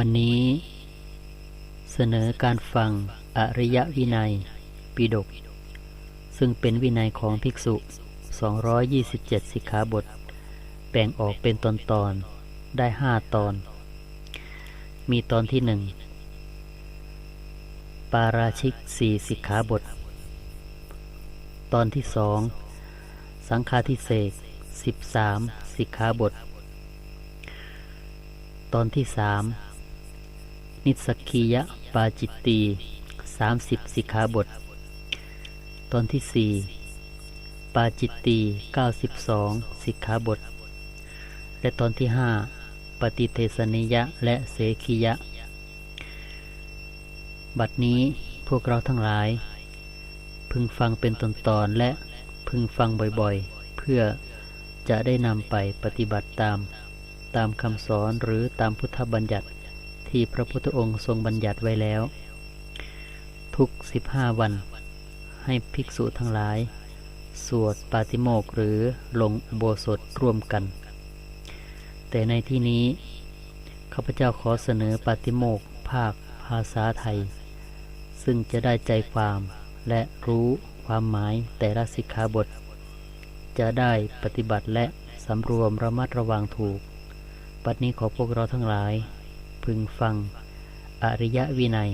วันนี้เสนอการฟังอริยวินัย ปิฎกซึ่งเป็นวินัยของภิกษุ 227 สิกขาบท แบ่งออกเป็นตอนตอนๆได้5ตอน มีตอนที่หนึ่งปาราชิกสี่สิกขาบท ตอนที่สองสังฆาทิเศษสิบสามสิกขาบท ตอนที่สาม นิสกคียปาจิตตีสามสิบสิกขาบท ตอนที่สี่ปาจิตตีเก้าสิบสองสิกขาบท และตอนที่ห้าปฏิเทสนิยะและเสขียะ บัดนี้พวกเราทั้งหลาย พึงฟังเป็นตอนๆและพึงฟังบ่อยๆ เพื่อจะได้นำไปปฏิบัติตาม ตามคำสอนหรือตามพุทธบัญญัติ ที่พระพุทธองค์ทรงบัญญัติไว้แล้ว ทุกสิบห้าวัน ให้ภิกษุทั้งหลาย สวดปาติโมกหรือลงอุโบสถร่วมกัน แต่ในที่นี้ข้าพเจ้าขอเสนอปาติโมกภาคภาษาไทย ซึ่งจะได้ใจความและรู้ความหมายแต่ละสิกขาบท จะได้ปฏิบัติและสำรวมระมัดระวังถูก ปัดนี้ขอพวกเราทั้งหลาย พึงฟัง อริยวินัย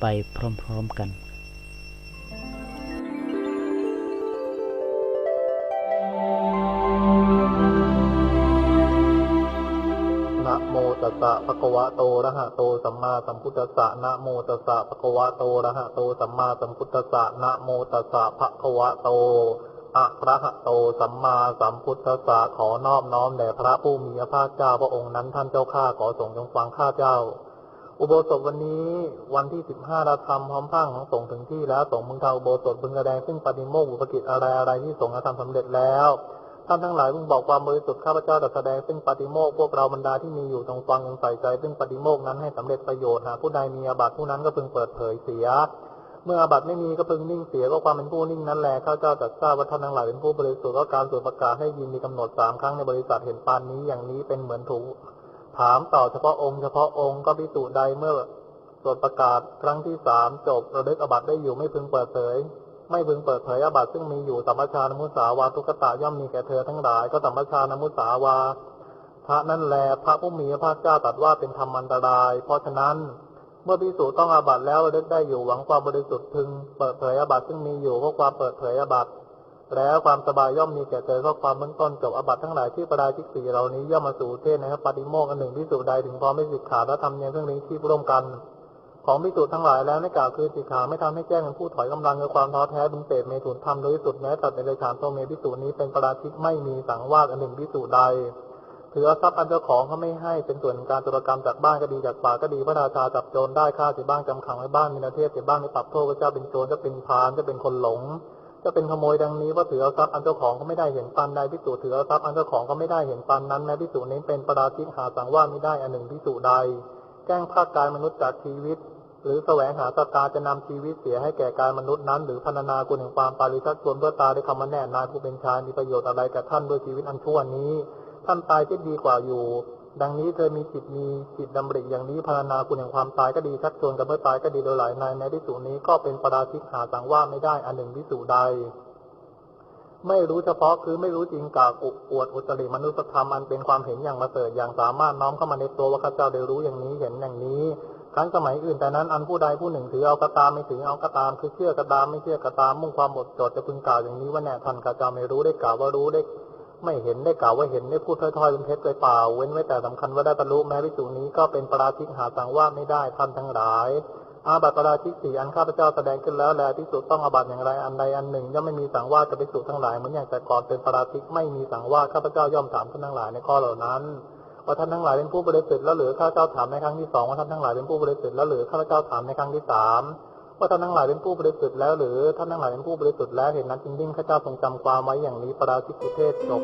ไปพร้อมๆกันนะโมตัสสะภะคะวะโตระหะโตสัมมาสัมพุทธัสสะนะโมตัสสะภะคะวะโตระหะโตสัมมาสัมพุทธัสสะนะโมตัสสะภะคะวะโต อะระหะโตสัมมาสัมพุทธัสสะขอนอบน้อมแด่พระผู้มีพระภาคเจ้าพระองค์นั้นท่านเจ้าข้าขอส่งจงฟังข้าเจ้า อุโบสถวันนี้วันที่สิบห้าเราทำพร้อมพังของส่งถึงที่แล้วส่งมึงทาอุโบสถบึงกระแดงซึ่งปฏิโมกข์อุปกิจอะไรอะไรที่ส่งทำสำเร็จแล้วท่านทั้งหลายพึงบอกความบริสุทธิ์ข้าพเจ้าจะแสดงซึ่งปฏิโมกข์พวกเราบรรดาที่มีอยู่จงฟังจงใส่ใจซึ่งปฏิโมกข์นั้นให้สำเร็จประโยชน์หากผู้ใดมีอาบัติผู้นั้นก็พึงเปิดเผยเสีย เมื่ออาบัติไม่มีก็พึงนิ่งเสียก็ความเป็นผู้นิ่งนั้นแหละข้าเจ้าจัดทราบว่าท่านทั้งหลายเป็นผู้บริสุทธิ์ก็การสวดประกาศให้ยินมีกำหนดสามครั้งในบริษัทเห็นปานนี้อย่างนี้เป็นเหมือนถูกถามต่อเฉพาะองค์เฉพาะองค์ก็พิสูจน์ใดเมื่อสวดประกาศครั้งที่สามจบระลึกอาบัติได้อยู่ไม่พึงเปิดเผยไม่พึงเปิดเผยอาบัติซึ่งมีอยู่สัมปชานมุสาวาทุกตะย่อมมีแก่เธอทั้งหลายก็สัมปชานมุสาวาพระนั่นแลพระผู้มีพระเจ้าตรัสว่าเป็นธรรมอันตราย เพราะฉะนั้น มื่อพิสูจน์ต้องอาบัตแล้วระลึกได้อยู่หวังความบริสุทธิ์พึงเปิดเผยอาบัตซึ่งมีอยู่เพราะความเปิดเผยอาบัตแล้วความสบายย่อมมีแก่เธอเพราะความเบื้องต้นจบอาบัตทั้งหลายที่ประดาทิกสีเหล่านี้ย่อมมาสู่เทศนะครับปฏิโมกข์อันหนึ่งพิสูจน์ใดถึงพร้อมไม่สิกขาและทำเนียมเครื่องนี้ที่ร่วมกัน ของพิสูจน์ทั้งหลายแล้วในกล่าวคือสิกขาไม่ทำให้แจ้งผู้ถอยกำลังคือความท้อแท้บึงเปรตเมถุนทำโดยสุดแม้ตัดในเลยฐานโตเมพิสูจน์นี้เป็นประราชิกไม่มีสังวาสอันหนึ่งพิสูจใด ถือเอาทรัพย์อันเจ้าของเขาไม่ให้เป็นส่วนการตุรกรรมจากบ้านก็ดีจากป่าก็ดีพระราชาจับโจรได้ฆ่าเสียบ้างจำขังไว้บ้างมีนาเทศเสียบ้างมีปรับโทษพระเจ้าเป็นโจรจะเป็นพานจะเป็นคนหลง จะเป็นขโมยดังนี้ว่าถือเอาทรัพย์อันเจ้าของเขาไม่ได้เห็นปันใดพิสูจน์ถือเอาทรัพย์อันเจ้าของเขาไม่ได้เห็นปันนั้นแม้พิสูจน์นี้เป็นประราชิกหาสังว่าไม่ได้อันหนึ่งพิสูจน์ใด แกล้งภาคกายมนุษย์จากชีวิต หรือแสวงหาสตาจะนำชีวิตเสียให้แก่กายมนุษย์นั้น หรือพรรณนาคุณแห่งความปาริชัดชวนเพื่อตาได้คำว่าแน่นายผู้เป็นชายมีประโยชน์อะไรแก่ท่านด้วยชีวิตอันชั่วนี้ ท่านตายที่ดีกว่าอยู่ ดังนี้เธอมีจิตมีจิตดำริอย่างนี้พรรณนาคุณแห่งความตายก็ดีชักชวนกันเมื่อตายก็ดีโดยหลายในแม้ที่สุนี้ก็เป็นปราชิกหาสังว่าไม่ได้อันหนึ่งที่สุใด ไม่รู้เฉพาะคือไม่รู้จริงกากอุอวดอุตริมนุสธรรมอันเป็นความเห็นอย่างมาเสริฐอย่างสามารถน้อมเข้ามาในตัวว่าข้าเจ้าได้รู้อย่างนี้เห็นอย่างนี้ครั้งสมัยอื่นแต่นั้นอันผู้ใดผู้หนึ่งถือเอากระตามไม่ถือเอากระตามคือเชื่อกระตามไม่เชื่อกระตามมุ่งความหมดจดจะพึงกล่าวอย่างนี้ว่าแน่ท่านข้าเจ้าไม่รู้ได้กล่าวว่ารู้ได้ ไม่เห็นได้กล่าวว่าเห็นได้พูดถ้อยๆเป็นเท็จไปเปล่า เว้นไว้แต่สำคัญว่าได้บรรลุแม้วิสูนี้ก็เป็นปราชิกหาสังว่าไม่ได้ท่านทั้งหลาย อาบัติปราชิกสี่อันข้าพเจ้าแสดงขึ้นแล้วแลที่สุดต้องอาบัติอย่างไรอันใดอันหนึ่งย่อมไม่มีสังว่าจะไปสู่ทั้งหลายเหมือนอย่างแต่ก่อนเป็นปราชิกไม่มีสังว่าข้าพเจ้าย่อมถามท่านทั้งหลายในข้อเหล่านั้นว่าท่านทั้งหลายเป็นผู้บริสุทธิ์แล้วหรือข้าพเจ้าถามในครั้งที่สองว่าท่านทั้งหลายเป็นผู้บริสุทธิ์แล้วหรือข้าพเจ้าถามในครั้งที่สาม ว่าท่านทั้งหลายเป็นผู้บริสุทธิ์แล้วหรือท่านทั้งหลายเป็นผู้บริสุทธิ์แล้วเห็นนั้นจริงๆข้าเจ้าทรงจำความไว้อย่างนี้ปราชิกุเทศจบ